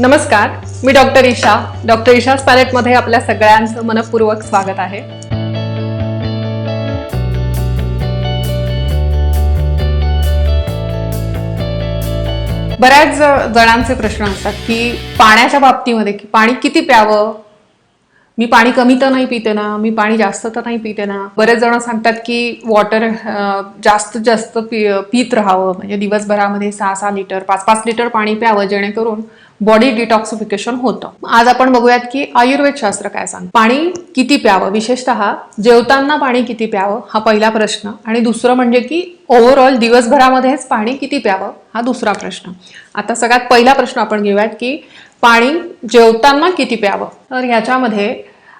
नमस्कार मी doctor Isha. Doctor Isha पॅलेटमध्ये आपल्या सगळ्यांचं मनपूर्वक स्वागत आहे. बऱ्याच जणांचे प्रश्न असतात की पाण्याच्या बाबतीमध्ये की पाणी किती प्यावं? मी पाणी कमी तर नाही पिते ना? मी पाणी जास्त तर नाही पिते ना? बरेच जण सांगतात की वॉटर जास्त जास्त पी पित राहावं. म्हणजे दिवसभरामध्ये सहा सहा लिटर पाच पाच लिटर पाणी प्यावं जेणेकरून बॉडी डिटॉक्सिफिकेशन होतं. आज आपण बघूयात की आयुर्वेद शास्त्र काय सांग पाणी किती प्यावं? विशेषतः जेवताना पाणी किती प्यावं? हा पहिला प्रश्न. आणि दुसरं म्हणजे की ओव्हरऑल दिवसभरामध्येच पाणी किती प्यावं? हा दुसरा प्रश्न. आता सगळ्यात पहिला प्रश्न आपण घेऊयात की पाणी जेवताना किती प्यावं? तर ह्याच्यामध्ये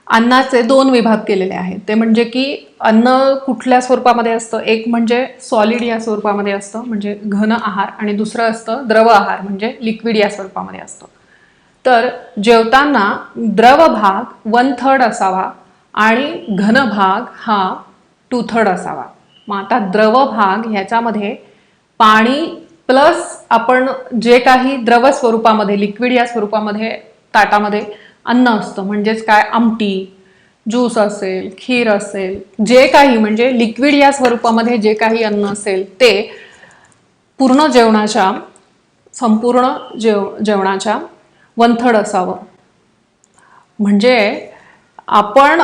अन्नाचे दोन विभाग केलेले आहेत. ते म्हणजे की अन्न कुठल्या स्वरूपामध्ये असतं? एक म्हणजे सॉलिड या स्वरूपामध्ये असतं म्हणजे घन आहार आणि दुसरं असतं द्रव आहार म्हणजे लिक्विड या स्वरूपामध्ये असतं. तर जेवताना द्रव भाग वन थर्ड असावा आणि घन भाग हा टू थर्ड असावा. मग आता द्रव भाग ह्याच्यामध्ये पाणी प्लस आपण जे काही द्रव स्वरूपामध्ये लिक्विड या स्वरूपामध्ये ताटामध्ये अन्न असतं म्हणजेच काय? आमटी ज्यूस असेल खीर असेल जे काही म्हणजे लिक्विड या स्वरूपामध्ये जे काही अन्न असेल ते पूर्ण जेवणाच्या संपूर्ण जेव जेवणाच्या वंथड असावं. म्हणजे आपण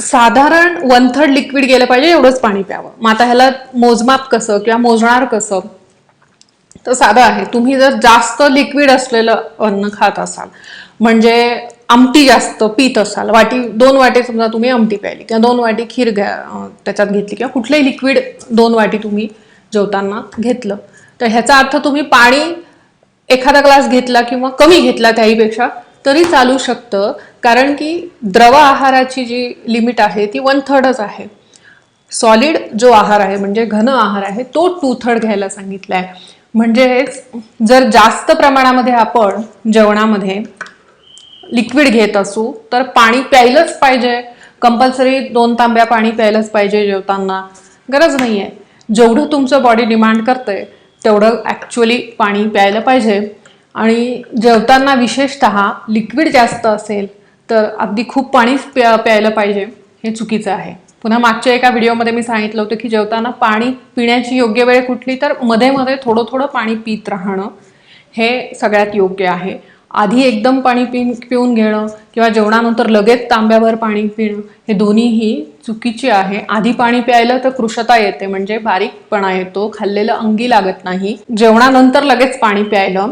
साधारण वंथड लिक्विड गेलं पाहिजे एवढंच पाणी प्यावं. मग आता ह्याला मोजमाप कसं किंवा मोजणार कसं? तर साधं आहे तुम्ही जर जास्त लिक्विड असलेलं अन्न खात असाल म्हणजे आमटी जास्त पीत असाल. वाटी दोन वाटे समजा तुम्ही आमटी प्यायली किंवा दोन वाटी खीर घ्या त्याच्यात घेतली किंवा कुठलंही लिक्विड दोन वाटी तुम्ही जेवताना घेतलं. तर ह्याचा अर्थ तुम्ही पाणी एखादा ग्लास घेतला किंवा कमी घेतला त्याहीपेक्षा तरी चालू शकतं. कारण की द्रव आहाराची जी लिमिट आहे ती वन थर्डच आहे. सॉलिड जो आहार आहे म्हणजे घन आहार आहे तो टू थर्ड घ्यायला सांगितला आहे म्हणजेच जर जास्त प्रमाणामध्ये आपण जेवणामध्ये लिक्विड घेत असू तर पाणी प्यायलंच पाहिजे. कंपल्सरी दोन तांब्या पाणी प्यायलंच पाहिजे जेवताना. गरज नाही आहे जेवढं तुमचं बॉडी डिमांड करते तेवढं ॲक्च्युअली पाणी प्यायला पाहिजे. आणि जेवताना विशेषतः लिक्विड जास्त असेल तर अगदी खूप पाणीच प्या प्यायला पाहिजे. हे चुकीचं आहे. पुन्हा मागच्या एका व्हिडिओमध्ये मी सांगितलं होतं की जेवताना पाणी पिण्याची योग्य वेळ कुठली तर मध्ये मध्ये थोडं थोडं पाणी पित राहणं हे सगळ्यात योग्य आहे. आधी एकदम पाणी पि पिऊन घेणं किंवा जेवणानंतर लगेच तांब्यावर पाणी पिणं हे दोन्हीही चुकीचे आहे. आधी पाणी प्यायलं तर कृशता येते म्हणजे बारीकपणा येतो खाल्लेलं अंगी लागत नाही. जेवणानंतर लगेच पाणी प्यायलं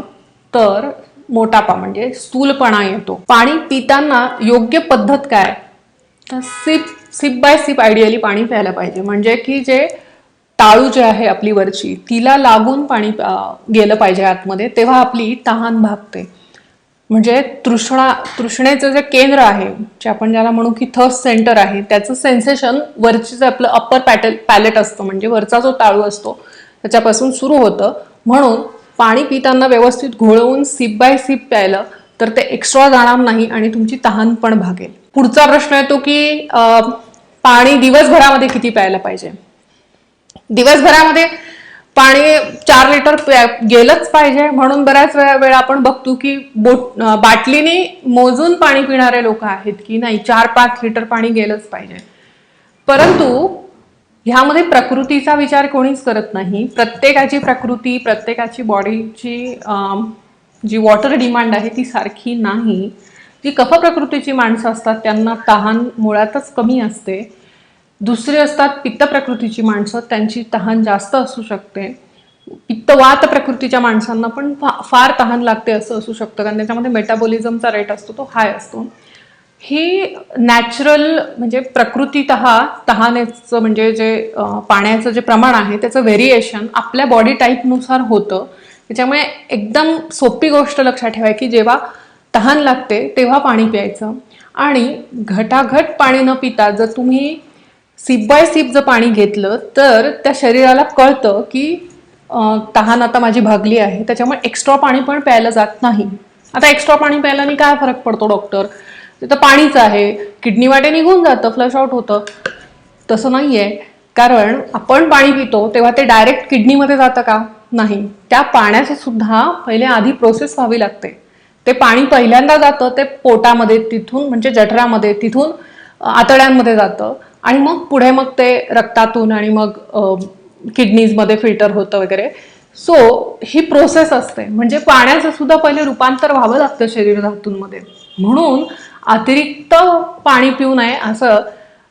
तर मोटापा म्हणजे स्थूलपणा येतो. पाणी पिताना योग्य पद्धत काय? तर sip sip by sip ideally पाणी प्यायला पाहिजे. म्हणजे की जे टाळू जे आहे आपली वरची तिला लागून पाणी गेलं पाहिजे आतमध्ये तेव्हा आपली तहान भागते. म्हणजे तृष्णा तृष्णेचं जे केंद्र आहे जे आपण ज्याला म्हणू की थर्स्ट सेंटर आहे त्याचं सेन्सेशन वरची जे आपलं अप्पर पॅटल पॅलेट असतं म्हणजे वरचा जो टाळू असतो त्याच्यापासून सुरू होतं. म्हणून पाणी पिताना व्यवस्थित घोळवून सिप बाय सिप प्यायलं तर ते एक्स्ट्रा जाणार नाही आणि तुमची तहान पण भागेल. पुढचा प्रश्न येतो की पाणी दिवसभरामध्ये किती प्यायला पाहिजे? दिवसभरामध्ये पाणी चार लिटर गेलंच पाहिजे. म्हणून बऱ्याच वेळा वेळा आपण बघतो की बोट बाटलीने मोजून पाणी पिणारे लोक आहेत की नाही. चार पाच लिटर पाणी गेलंच पाहिजे. परंतु ह्यामध्ये प्रकृतीचा विचार कोणीच करत नाही. प्रत्येकाची प्रकृती प्रत्येकाची बॉडीची जी वॉटर डिमांड आहे ती सारखी नाही. जी कफ प्रकृतीची माणसं असतात त्यांना तहान मुळातच कमी असते. दुसरे असतात पित्त प्रकृतीची माणसं त्यांची तहान जास्त असू शकते. पित्तवात प्रकृतीच्या माणसांना पण फा- फार तहान लागते असं असू शकतं कारण त्याच्यामध्ये मेटाबॉलिझमचा रेट असतो तो हाय असतो. ही नॅचरल म्हणजे प्रकृतीत तहानेचं म्हणजे जे पाण्याचं जे प्रमाण आहे त्याचं व्हेरिएशन आपल्या बॉडी टाईपनुसार होतं. त्याच्यामुळे एकदम सोपी गोष्ट लक्षात ठेवाय की जेव्हा तहान लागते तेव्हा पाणी प्यायचं. आणि घटाघट पाणी न पिता जर तुम्ही सिप बाय सिप जर पाणी घेतलं तर त्या शरीराला कळतं की तहान आता माझी भागली आहे. त्याच्यामुळे एक्स्ट्रा पाणी पण प्यायला जात नाही. आता एक्स्ट्रा पाणी प्यायल्याने काय फरक पडतो डॉक्टर ते तर पाणीच आहे. किडनी वाटे निघून जातं फ्लश आउट होतं. तसं नाही आहे कारण आपण पाणी पितो तेव्हा ते डायरेक्ट किडनीमध्ये जातं का? नाही. त्या पाण्याची सुद्धा पहिले आधी प्रोसेस व्हावी लागते. ते पाणी पहिल्यांदा जातं ते पोटामध्ये तिथून म्हणजे जठरामध्ये तिथून आतड्यांमध्ये जातं. आणि मग पुढे मग ते रक्तातून आणि मग किडनीजमध्ये फिल्टर होतं वगैरे. सो ही प्रोसेस असते. म्हणजे पाण्याचं सुद्धा पहिले रूपांतर व्हावं लागतं शरीर धातूंमध्ये. म्हणून अतिरिक्त पाणी पिऊ नये असं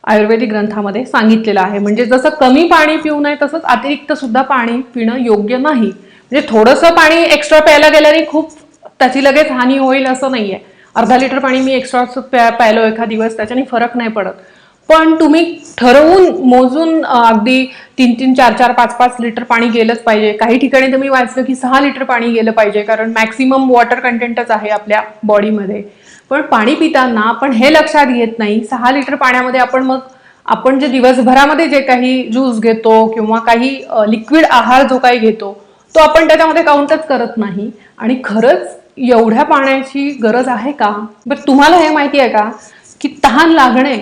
आयुर्वेदिक ग्रंथामध्ये सांगितलेलं आहे. म्हणजे जसं कमी पाणी पिऊ नये तसंच अतिरिक्त सुद्धा पाणी पिणं योग्य नाही. म्हणजे थोडंसं पाणी एक्स्ट्रा प्यायला गेल्याने खूप त्याची लगेच हानी होईल असं नाहीये. अर्धा लिटर पाणी मी एक्स्ट्रा प्या प्यायलो एखाद दिवस त्याच्याने फरक नाही पडत. पण तुम्ही ठरवून मोजून अगदी तीन तीन चार चार पाच पाच लिटर पाणी गेलंच पाहिजे. काही ठिकाणी तर मी वाचलं की सहा लिटर पाणी गेलं पाहिजे कारण मॅक्सिमम वॉटर कंटेंटच आहे आपल्या बॉडीमध्ये पण पाणी पिताना आपण हे लक्षात घेत नाही. सहा लिटर पाण्यामध्ये आपण मग आपण जे दिवसभरामध्ये जे काही ज्यूस घेतो किंवा काही लिक्विड आहार जो काही घेतो तो आपण त्याच्यामध्ये काउंटच करत नाही. आणि खरंच एवढ्या पाण्याची गरज आहे का? बरं तुम्हाला हे माहिती आहे का? की तहान लागणे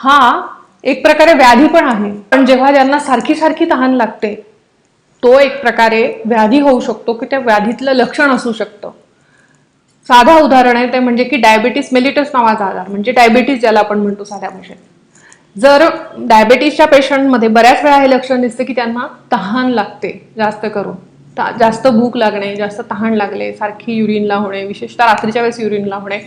हा एक प्रकारे व्याधी पण आहे. पण जेव्हा ज्यांना सारखी सारखी तहान लागते तो एक प्रकारे व्याधी होऊ शकतो की त्या व्याधीतलं लक्षण असू शकतं. साधा उदाहरण आहे ते म्हणजे की डायबिटीस मेलिटस नावाचा आजार म्हणजे डायबिटीस ज्याला आपण म्हणतो साध्या भाषेत. जर डायबिटीसच्या पेशंटमध्ये बऱ्याच वेळा हे लक्षण दिसतं की त्यांना तहान लागते जास्त करून. ता- जास्त भूक लागणे जास्त तहान लागले सारखी युरिनला होणे विशेषतः रात्रीच्या वेळेस युरिनला होणे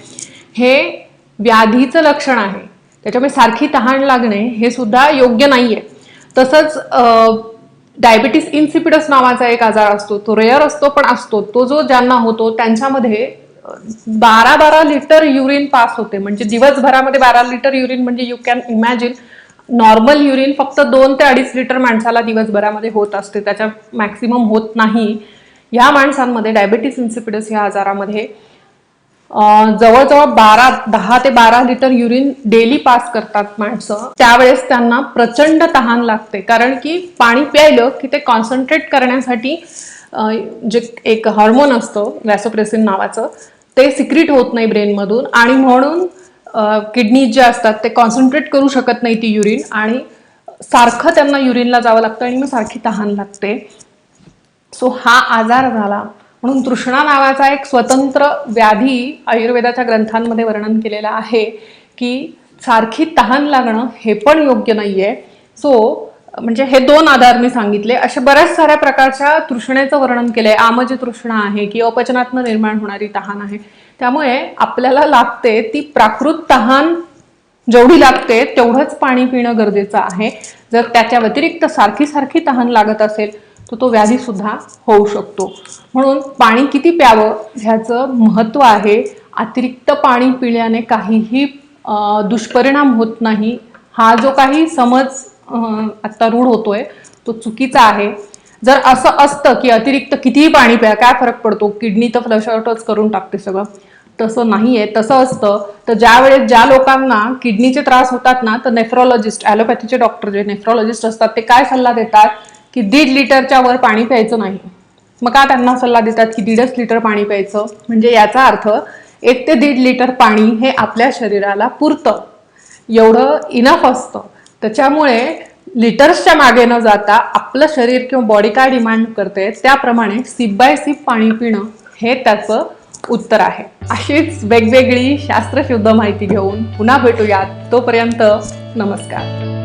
हे व्याधीचं लक्षण आहे. त्याच्यामुळे सारखी तहान लागणे हे सुद्धा योग्य नाही आहे तसंच डायबिटीस इन्सिपिडस नावाचा एक आजार असतो तो रेअर असतो पण असतो. तो जो ज्यांना होतो त्यांच्यामध्ये बारा बारा लिटर युरिन पास होते. म्हणजे दिवसभरामध्ये बारा लिटर युरिन म्हणजे you can imagine normal urine फक्त दोन ते अडीच लिटर माणसाला दिवसभरामध्ये होत असते. त्याच्या मॅक्सिमम होत नाही. या माणसांमध्ये डायबिटीस इन्सिपिडस या आजारामध्ये जवळजवळ बारा दहा ते बारा लिटर युरिन डेली पास करतात माणसं. त्यावेळेस त्यांना प्रचंड तहान लागते. कारण की पाणी प्यायलं की ते कॉन्सन्ट्रेट करण्यासाठी जे एक हॉर्मोन असतं व्हॅसोप्रेसिन नावाचं ते सिक्रिट होत नाही ब्रेनमधून आणि म्हणून किडनी जे असतात ते कॉन्सन्ट्रेट करू शकत नाही ती युरिन. आणि सारखं त्यांना युरिनला जावं लागतं आणि मग सारखी तहान लागते. सो हा आजार झाला. म्हणून तृष्णा नावाचा एक स्वतंत्र व्याधी आयुर्वेदाच्या ग्रंथांमध्ये वर्णन केलेलं आहे की सारखी तहान लागणं हे पण योग्य नाही आहे सो म्हणजे हे दोन आधार मी सांगितले. अशा बऱ्याच साऱ्या प्रकारच्या तृष्णेचं वर्णन केलं आहे आमज तृष्णा आहे की अपचनातनं निर्माण होणारी तहान आहे. त्यामुळे आपल्याला लागते ती प्राकृत तहान जेवढी लागते तेवढंच पाणी पिणं गरजेचं आहे. जर त्याच्या व्यतिरिक्त सारखी सारखी तहान लागत असेल तर तो व्याधीसुद्धा होऊ शकतो. म्हणून पाणी किती प्यावं ह्याचं महत्त्व आहे. अतिरिक्त पाणी पिल्याने काहीही दुष्परिणाम होत नाही. हा जो काही समज आत्ता आता रूढ होतोय तो चुकीचा आहे. जर असं असतं की अतिरिक्त कितीही पाणी प्या काय फरक पडतो? किडनी तर फ्लश आउटच करून टाकते सगळं. तसं नाही आहे तसं असतं. तर ज्या वेळेस ज्या लोकांना किडनीचे त्रास होतात ना तर नेफ्रॉलॉजिस्ट ॲलोपॅथीचे डॉक्टर जे नेफ्रॉलॉजिस्ट असतात ते काय सल्ला देतात? की दीड लिटरच्या वर पाणी प्यायचं नाही. मग का त्यांना सल्ला देतात की दीडच लिटर पाणी प्यायचं? म्हणजे याचा अर्थ एक ते दीड लिटर पाणी हे आपल्या शरीराला पुरतं. एवढं इनफ असतं. त्याच्यामुळे लिटर्सच्या मागे न जाता आपलं शरीर किंवा बॉडी काय डिमांड करते त्याप्रमाणे सिप बाय सिप पाणी पिणं हे त्याचं उत्तर आहे. अशीच वेगवेगळी शास्त्रशुद्ध माहिती घेऊन पुन्हा भेटूयात. तोपर्यंत नमस्कार.